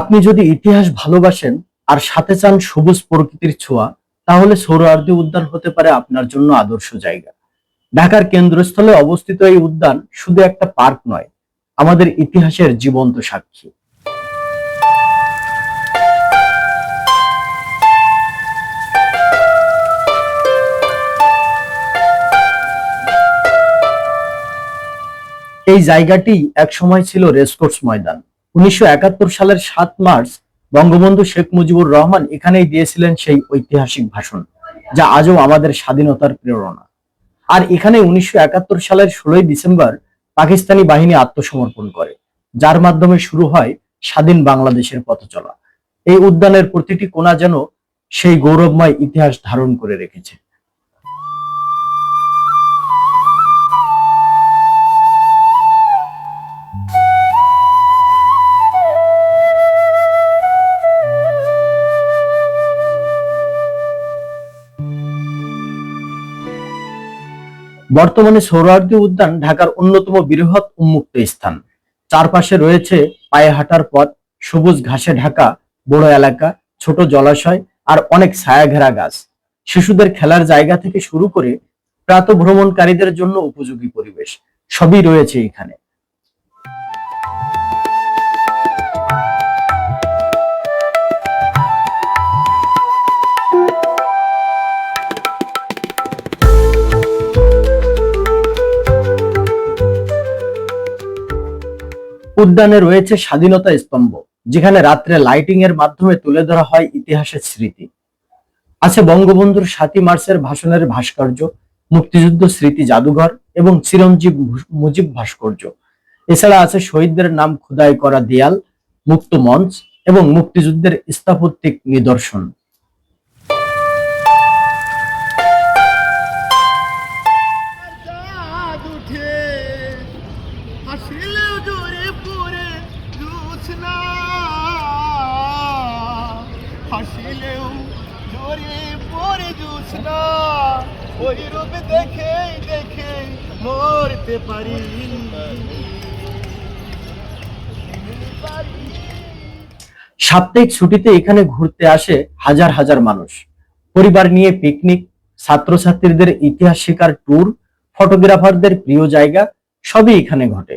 আপনি যদি ইতিহাস ভালোবাসেন আর সাথে চান সবুজ প্রকৃতির ছোঁয়া, তাহলে সৌরার্দি উদ্যান হতে পারে আপনার জন্য আদর্শ জায়গা। ঢাকার কেন্দ্রস্থলে অবস্থিত এই উদ্যান শুধু একটা পার্ক নয়, আমাদের ইতিহাসের জীবন্ত সাক্ষী। এই জায়গাটি একসময় ছিল রেসকোর্স ময়দান। উনিশশো একাত্তর সালের সাত মার্চ বঙ্গবন্ধু শেখ মুজিবুর রহমান এখানেই দিয়েছিলেন সেই ঐতিহাসিক ভাষণ, যা আজও আমাদের স্বাধীনতার প্রেরণা। আর এখানে উনিশশো একাত্তর সালের ষোলোই ডিসেম্বর পাকিস্তানি বাহিনী আত্মসমর্পণ করে, যার মাধ্যমে শুরু হয় স্বাধীন বাংলাদেশের পথ চলা এই উদ্যানের প্রতিটি কোণা যেন সেই গৌরবময় ইতিহাস ধারণ করে রেখেছে। বর্তমানে সৌরার্দি উদ্যান ঢাকার অন্যতম বৃহৎ উন্মুক্ত স্থান। চারপাশে রয়েছে পায়ে হাঁটার পথ, সবুজ ঘাসে ঢাকা, বড় এলাকা, ছোট জলাশয় আর অনেক ছায়াঘেরা গাছ। শিশুদের খেলার জায়গা থেকে শুরু করে প্রাত ভ্রমণকারীদের জন্য উপযোগী পরিবেশ। সবই রয়েছে এখানে। উদ্যানে রয়েছে স্বাধীনতা স্তম্ভ, যেখানে রাত্রে লাইটিং এর মাধ্যমে তুলে ধরা হয় ইতিহাসের স্মৃতি। আছে বঙ্গবন্ধুর সাতই মার্চের ভাষণের ভাস্কর্য, মুক্তিযুদ্ধ স্মৃতি জাদুঘর এবং চিরঞ্জীব মুজিব ভাস্কর্য। এছাড়া আছে শহীদদের নাম খোদাই করা দেয়াল, মুক্ত মঞ্চ এবং মুক্তিযুদ্ধের স্থাপত্যিক নিদর্শন। চাঁদ সাপ্তাহিক ছুটিতে এখানে ঘুরতে আসে হাজার হাজার মানুষ। পরিবার নিয়ে পিকনিক ছাত্রছাত্রীদের ইতিহাস শেখার ট্যুর ফটোগ্রাফারদের প্রিয় জায়গা, সবই এখানে ঘটে।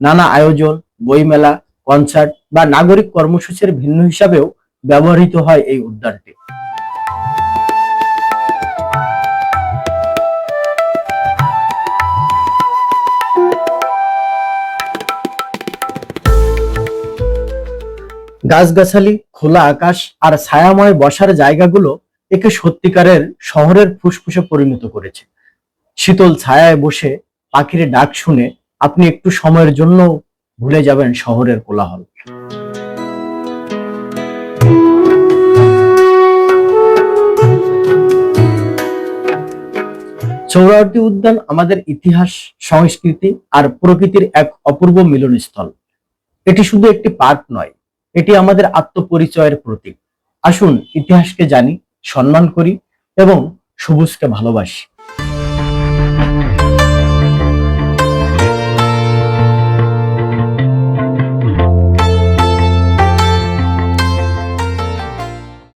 নানা আয়োজন, বইমেলা কনসার্ট বা নাগরিক কর্মসূচির ভিন্ন হিসাবেও ব্যবহৃত হয় এই উদ্যানটি। গাছগাছালি, খোলা আকাশ আর ছায়াময় বসার জায়গাগুলো একে সত্যিকারের শহরের ফুসফুসে পরিণত করেছে। শীতল ছায়ায় বসে পাখির ডাক শুনে আপনি একটু সময়ের জন্য ভুলে যাবেন শহরের কোলাহল। চৌরাওয়ার্দী উদ্যান আমাদের ইতিহাস, সংস্কৃতি আর প্রকৃতির এক অপূর্ব মিলনস্থল। এটি শুধু একটি পার্ক নয়, এটি আমাদের আত্মপরিচয়ের প্রতীক। আসুন ইতিহাসকে জানি, সম্মান করি এবং সবুজকে ভালোবাসি।